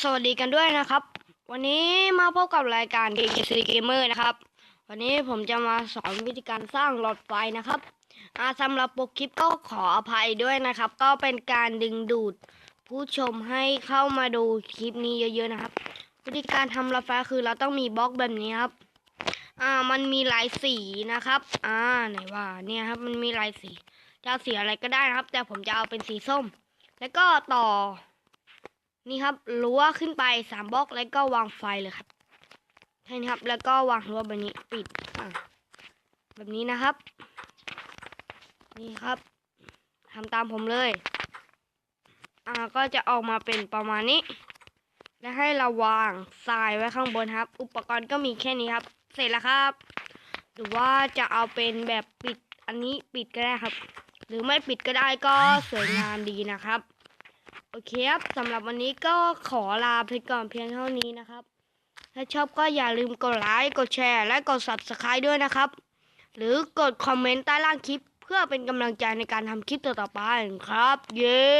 สวัสดีกันด้วยนะครับ วันนี้มาพบกับรายการ k k c Gamer นะครับ วันนี้ผมจะมาสอนวิธีการสร้างหลอดไฟนะครับสำหรับโปรคลิปก็ขออภัยด้วยนะครับ ก็เป็นการดึงดูดผู้ชมให้เข้ามาดูคลิปนี้เยอะๆนะครับ วิธีการทำหลอดไฟคือเราต้องมีบล็อกแบบนี้ครับ อ่ามันมีหลายสีนะครับ อ่าไหนว่าเนี่ยครับมันมีหลายสีจะสีอะไรก็ได้นะครับ แต่ผมจะเอาเป็นสีส้ม แล้วก็ต่อ นี่ครับรั้วขึ้นไปสามบล็อกแล้วก็วางไฟเลยครับใช่นี้ครับ แล้วก็วางรั้วแบบนี้ปิดแบบนี้นะครับ นี่ครับทำตามผมเลย อ่าก็จะออกมาเป็นประมาณนี้ และให้เราวางทรายไว้ข้างบนครับ อุปกรณ์ก็มีแค่นี้ครับ เสร็จแล้วครับ หรือว่าจะเอาเป็นแบบปิดอันนี้ปิดก็ได้ครับ หรือไม่ปิดก็ได้ก็สวยงามดีนะครับ อเคครับสำหรับวันนี้ก็ขอลาไปก่อนเพียงเท่านี้นะครับ ถ้าชอบก็อย่าลืมกดไลค์กดแชร์ และกด subscribe ด้วยนะครับ หรือกดคอมเมนต์ใต้ล่างคลิป เพื่อเป็นกำลังใจในการทำคลิปต่อๆไปครับ เย้